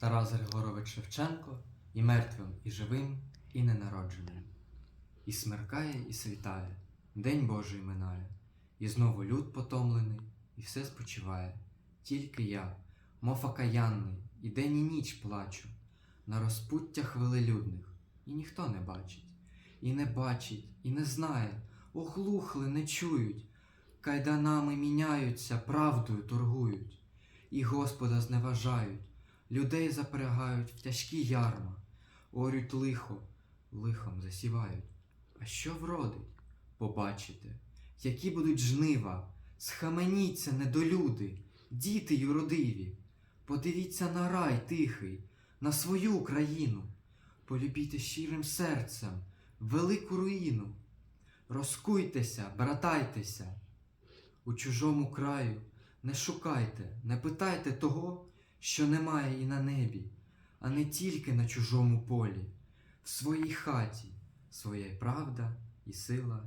Тарас Григорович Шевченко і мертвим, і живим, і ненародженим. І смеркає, і світає, День Божий минає, і знову люд потомлений, і все спочиває. Тільки я, мов окаянний, і день і ніч плачу, на розпуттях велелюдних, і ніхто не бачить, і не бачить, і не знає, оглухли, не чують, кайданами міняються, правдою торгують, і Господа зневажають, людей запрягають в тяжкі ярма, орють лихо, лихом засівають. А що вродить? Побачите, які будуть жнива, схаменіться, недолюди, діти юродиві, подивіться на рай тихий, на свою Україну, полюбіте щирим серцем велику руїну, розкуйтеся, братайтеся, у чужому краю не шукайте, не питайте того, що немає і на небі, а не тільки на чужому полі, в своїй хаті своя правда, і сила,